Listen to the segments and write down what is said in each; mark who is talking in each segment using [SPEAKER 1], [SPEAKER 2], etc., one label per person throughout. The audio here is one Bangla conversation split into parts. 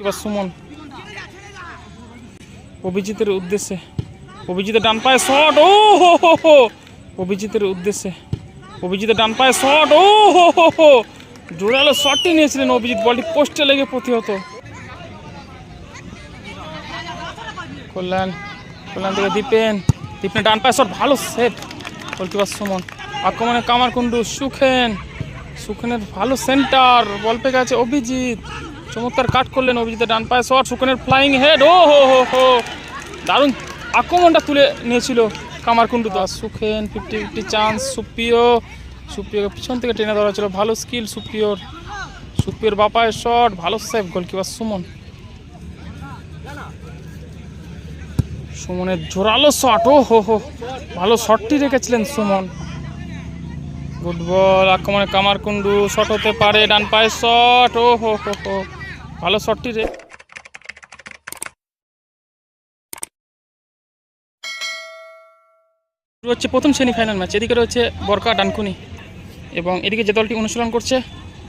[SPEAKER 1] কিংবা সুমন। অভিজিতের উদ্দেশ্যে। অভিজিতের ডান পায়ে শট, ও হো হো অভিজিতের উদ্দেশ্যে। অভিজিতের ডান পায়ে শট, ও হো হো হো। জোরালো শটটি নিয়েছিলেন অভিজিৎ, বলটি পোস্টে লেগে প্রতিহত। কল্যাণ কল্যাণ থেকে দীপেন। দীপেন ডান পায়ে শট, ভালো সেট গোলকিপার সুমন। আক্রমণে কামারকুন্ডু সুখেন। সুখেনের ভালো সেন্টার বল পেয়ে গেছে অভিজিৎ। চমৎকার কাট করলেন অভিজিতের ডান পায়ে শট সুখেনের ফ্লাইং হেড ও হো হো হো। দারুণ আক্রমণটা তুলে নিয়েছিল Kamarkundu Das Sukhen fifty fifty chance Supriyo. সুপ্রিয়কে পিছন থেকে টেনে ধরা ছিল ভালো স্কিল সুপ্রিয়র। সুপ্রিয়র বাপায় শট ভালো সেভ গোলকিপার সুমন। সুমনের জোরালো শট ও হো হো। ভালো শটটি রেখেছিলেন সুমন। গুড বল আক্রমণে কামারকুন্ডু শট হতে পারে, ডান পায়ে শট ও হো হো হো। ভালো শটটি রে। হচ্ছে প্রথম সেমিফাইনাল ম্যাচ এদিকে রয়েছে বরকা ডানকুনি এবং এদিকে যে দলটি অনুশীলন করছে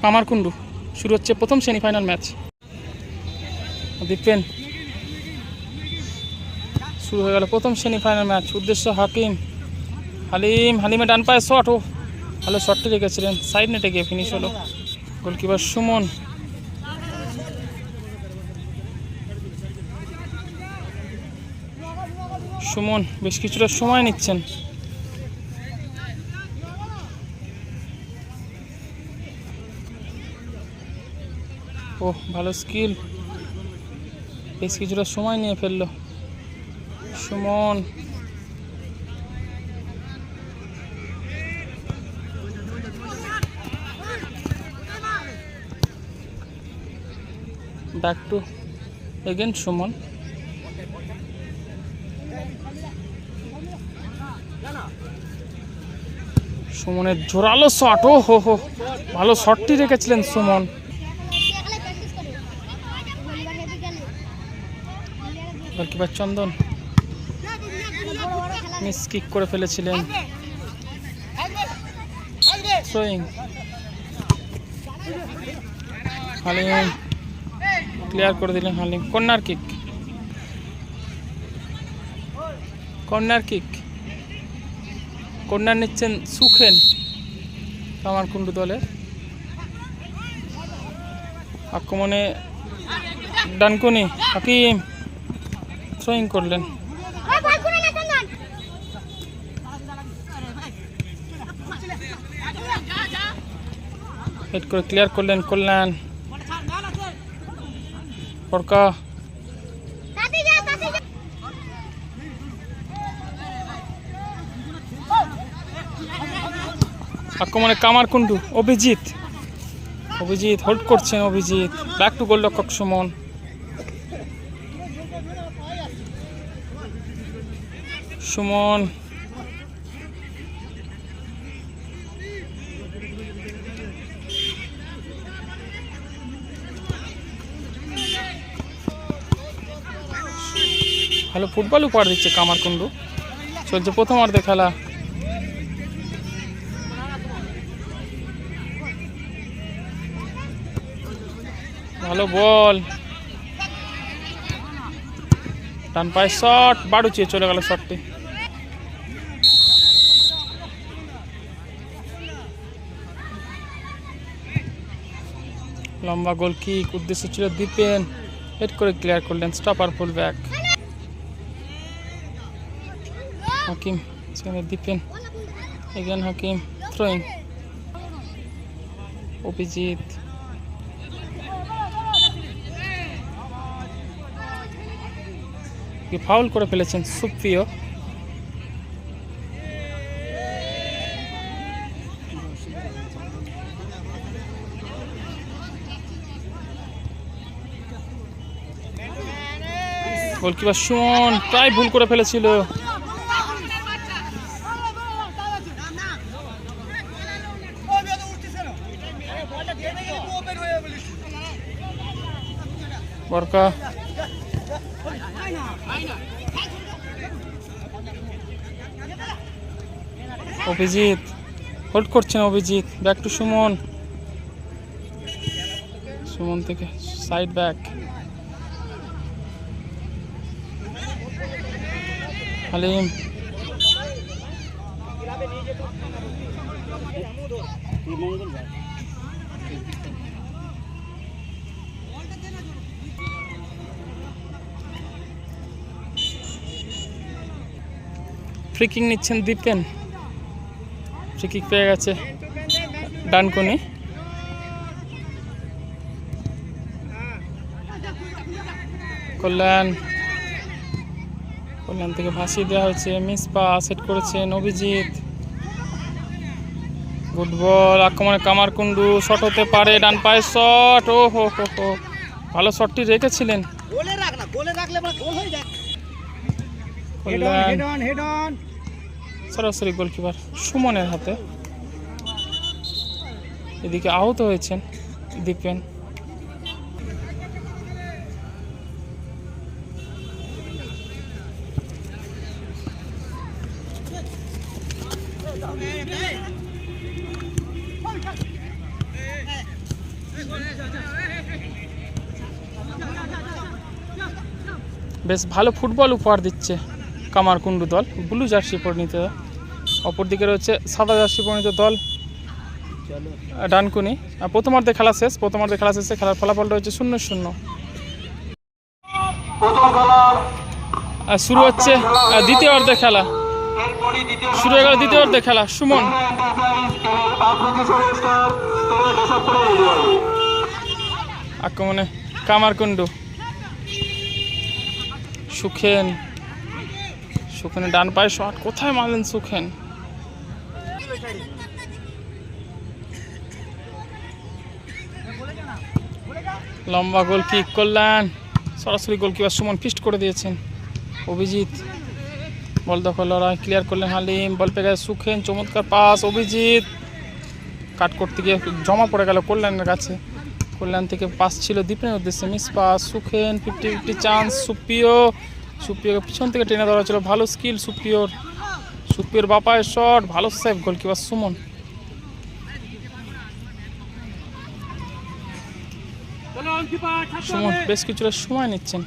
[SPEAKER 1] কামারকুন্ডু শুরু হচ্ছে প্রথম সেমিফাইনাল ম্যাচ দীপেন, শুরু হয়ে গেল প্রথম সেমিফাইনাল ম্যাচ উদ্দেশ্য হাকিম। হালিম হালিমে ডান পায়ে শট ও। ভালো শটটি রেখেছিলেন। সাইড নেটে গিয়ে ফিনিশ হলো। গোলকিপার সুমন। সুমন, বেশ কিছুটা সময় নিচ্ছেন। ও ভালো স্কিল। বেশ কিছুটা সময় নিয়ে ফেলল। Suman. Back to again Suman. সুমনের জোরালো শট ও, হো হো। ভালো শটটি রেখেছিলেন Suman. Goalkeeper Chandan. Miss kick করে ফেলেছিলেন। হালিম। ক্লিয়ার করে দিলেন Halim. Corner kick corner kick corner নিচ্ছেন সুখেন কামারকুন্ডু দলের। আক্রমণে ডানকুনি হাকিম থ্রোয়িং করলেন। হেড করে ক্লিয়ার করলেন কল্যাণ। পরকা আক্রমণে কামারকুন্ডু অভিজিৎ। অভিজিৎ হোল্ড করছেন অভিজিৎ। ব্যাক টু গোলরক্ষক সুমন। সুমন। ভালো ফুটবল উপহার দিচ্ছে কামারকুন্ডু চলছে প্রথমার্ধে খেলা। ভালো বল। ডান পায়ে শট বাড়ুচিয়ে চলে গেল শটটি লম্বা গোল কিক উদ্দেশ্য ছিল দীপেন হেড করে ক্লিয়ার করলেন স্টপার ফুল ব্যাক হাকিম, সেখানে Dipen again Hakim throwing Abhijit. Foul করে ফেলেছেন সুপ্রিয়। গোলকিপার সুমন প্রায় ভুল করে ফেলেছিল। বরকা। অভিজিৎ। হোল্ড করছেন Abhijit. Back to Suman. Suman থেকে সাইড ব্যাক হালিম। ফ্রিকিং নিচ্ছেন দীপেন। ফ্রিকিক পেয়ে গেছে ডানকুনি কল্যাণ। কল্যাণ থেকে ভাসিয়ে দেওয়া হয়েছে। মিসপা সেট করেছেন অভিজিৎ। ফুটবল আক্রমণে কামারকুন্ডু শট হতে পারে ডান পায়ের শট ও হো হো হো। ভালো শটটি রেখেছিলেন।
[SPEAKER 2] গোলে রাখ না গোলে রাখলে গোল হয়ে যায়।
[SPEAKER 1] সরাসরি গোলকিপার সুমনের হাতে। এদিকে আহত হয়েছেন দীপেন। বেশ ভালো ফুটবল উপহার দিচ্ছে কামারকুন্ডু দল, ব্লু জার্সি পরিণত। অপরদিকে রয়েছে সাদা জার্সি পরিণত দল, ডানকুনি। প্রথমার্ধে খেলা শেষ, প্রথমার্ধে খেলা শেষে খেলার ফলাফল রয়েছে শূন্য শূন্য। শুরু হচ্ছে দ্বিতীয় অর্ধে খেলা। শুরু হয়ে গেল দ্বিতীয় অর্ধে খেলা, সুমন। আক্রমণে কামারকুন্ডু সুখেন। সুখেন ডান পায়ে শট, কোথায় মারলেন সুখেন? লম্বা গোল কিক করলেন। সরাসরি গোলকিপার সুমন ফিস্ট করে দিয়েছেন। অভিজিৎ, বল দখল, লড়াই ক্লিয়ার করলেন হালিম, বল পেয়ে গেছে সুখেন, চমৎকার পাস অভিজিৎ। কাট করতে গিয়ে জমা পড়ে গেল কল্যাণের কাছে। কল্যাণ থেকে পাস ছিল দীপের উদ্দেশ্যে miss pass Sukhen fifty fifty chance Supriyo. সুপ্রিয়কে পিছন থেকে টেনে ধরা ছিল ভালো স্কিল সুপ্রিয়র। সুপ্রিয়র বাপায় শট ভালো সেভ গোলকিপার সুমন। সুমন বেশ কিছুটা সময় নিচ্ছেন।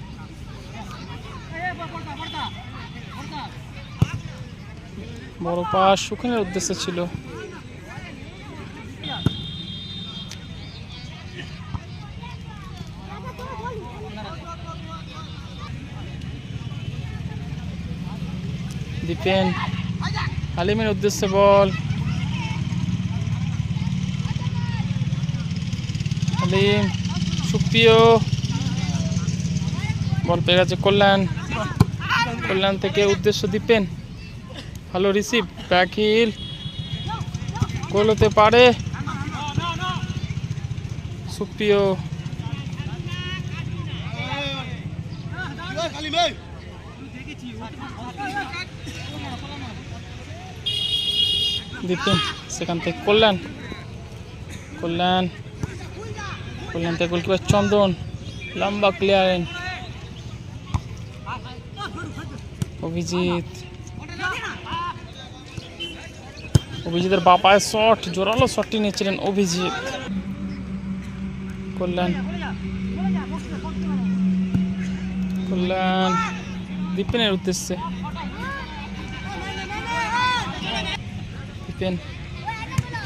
[SPEAKER 1] বড় পাস সুখেনের উদ্দেশ্যে ছিল। দীপেন হালিমের উদ্দেশ্যে বল। হালিম সুপ্রিয়। বল পেয়ে গেছে কল্যাণ। কল্যাণ থেকে উদ্দেশ্য দীপেন ভালো রিসিভ ব্যাক হিল গোল হতে পারে। সুপ্রিয়। দীপেন সেখান থেকে কল্যাণ। কল্যাণ কল্যাণ থেকে গোলকিপার চন্দন, লম্বা ক্লিয়ারিং অভিজিৎ। অভিজিতের বাপায় শট জোরালো শটটি নিয়েছিলেন অভিজিৎ। কল্যাণ। কল্যাণ। দীপেনের উদ্দেশ্যে। দীপেন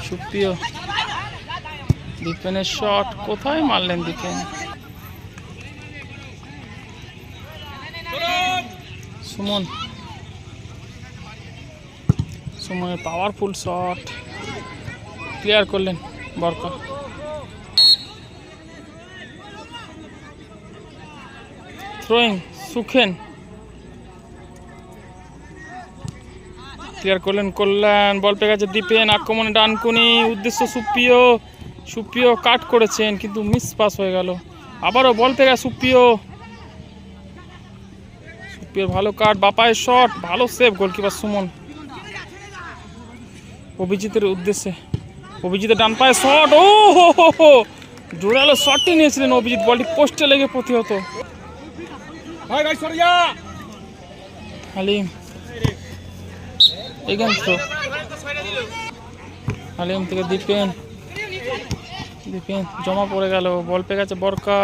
[SPEAKER 1] সুপ্রিয় দীপেনের শট কোথায় মারলেন দীপেন সুমন, সুমনের পাওয়ারফুল শট ক্লিয়ার করলেন বরকা থ্রোয়িং সুখেন। ক্লিয়ার করলেন কল্যাণ বল পেয়ে গেছে দীপেন আক্রমণে ডানকুনি উদ্দেশ্য সুপ্রিয় সুপ্রিয় কাট করেছেন কিন্তু মিস পাস হয়ে গেল। আবারও বল পেয়ে গেছে সুপ্রিয়। সুপ্রিয় ভালো কাট বাপায়ের শট ভালো সেভ গোলকিপার সুমন। অভিজিতের উদ্দেশ্যে। অভিজিতের ডান পায়ে শট ও হো হো হো। জোরালো শটটি নিয়েছিলেন অভিজিৎ বলটি পোস্টে লেগে প্রতিহত। হালিম। এখান তো। আলিম থেকে দীপেন। দীপেন, জমা পড়ে গেল। বল পেয়ে গেছে বরকা।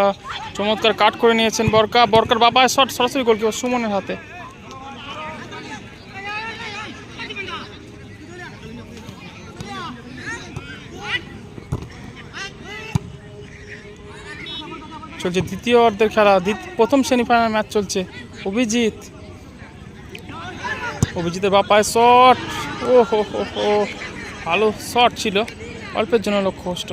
[SPEAKER 1] চমৎকার কাট করে নিয়েছেন বরকা। বরকার বাবা শট, সরাসরি গোলকিপার সুমনের হাতে। চলছে দ্বিতীয় অর্ধের খেলা। প্রথম সেমিফাইনাল ম্যাচ চলছে। অভিজিৎ। অভিজিতের বাপায় শট। ও, হো হো হো। ভালো শট ছিল। অল্পের জন্য লক্ষ্য কষ্ট।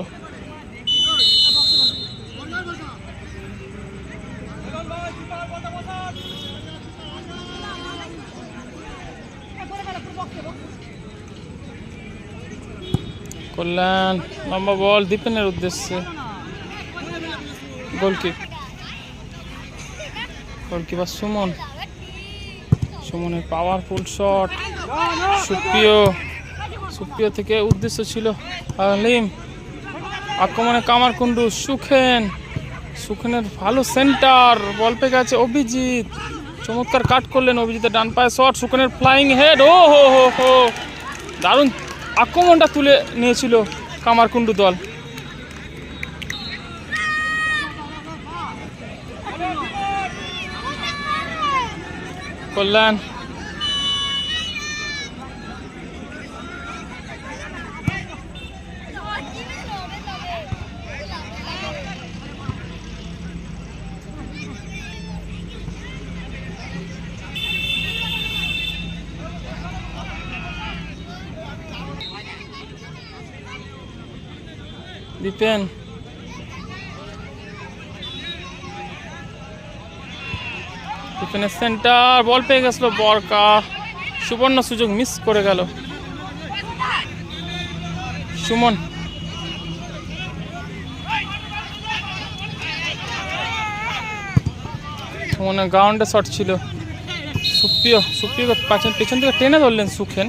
[SPEAKER 1] কল্যাণ, লম্বা বল, দীপেনের উদ্দেশ্যে। Goalkeep goalkeeper Suman. সুমনের পাওয়ারফুল শট সুপ্রিয় সুপ্রিয় থেকে উদ্দেশ্য ছিল আলিম আক্রমণে কামারকুণ্ডু, সুখেন, সুখেনের ভালো সেন্টার বল পেয়ে গেছে অভিজিৎ। চমৎকার কাট করলেন অভিজিতের ডান পায়ে শট সুখেনের ফ্লাইং হেড ও হো হো হো। দারুণ আক্রমণটা তুলে নিয়েছিল কামারকুণ্ডু দল। কল্যাণ। দীপেন দীপেনের সেন্টার, বল পেয়ে গেছিল বরকা। সুবর্ণ সুযোগ মিস করে গেল। সুমন। সুমনের গ্রাউন্ডে শট ছিল। সুপ্রিয় সুপ্রিয় পাচ্ছেন পেছন থেকে টেনে ধরলেন সুখেন।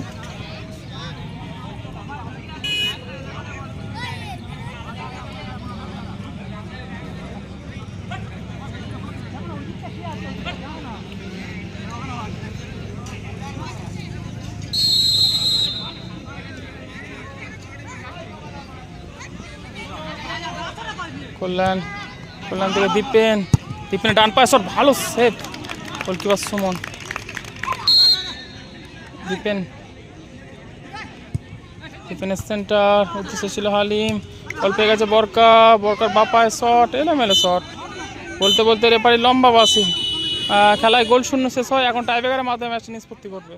[SPEAKER 1] কল্যাণ কল্যাণ থেকে দীপেন। দীপেনের ডান পায়ে শট ভালো সেভ গোলকিপার সুমন। দীপেন। দীপেনের সেন্টার উদ্দেশ্য ছিল হালিম। বল পেয়ে গেছে বরকা। বরকার বাপায় শট এলোমেলো শট বলতে বলতে রেপারি লম্বা বাসি খেলায় গোল শূন্য শেষ হয়, এখন টাইব্রেকারের মাধ্যমে ম্যাচটি নিষ্পত্তি করবে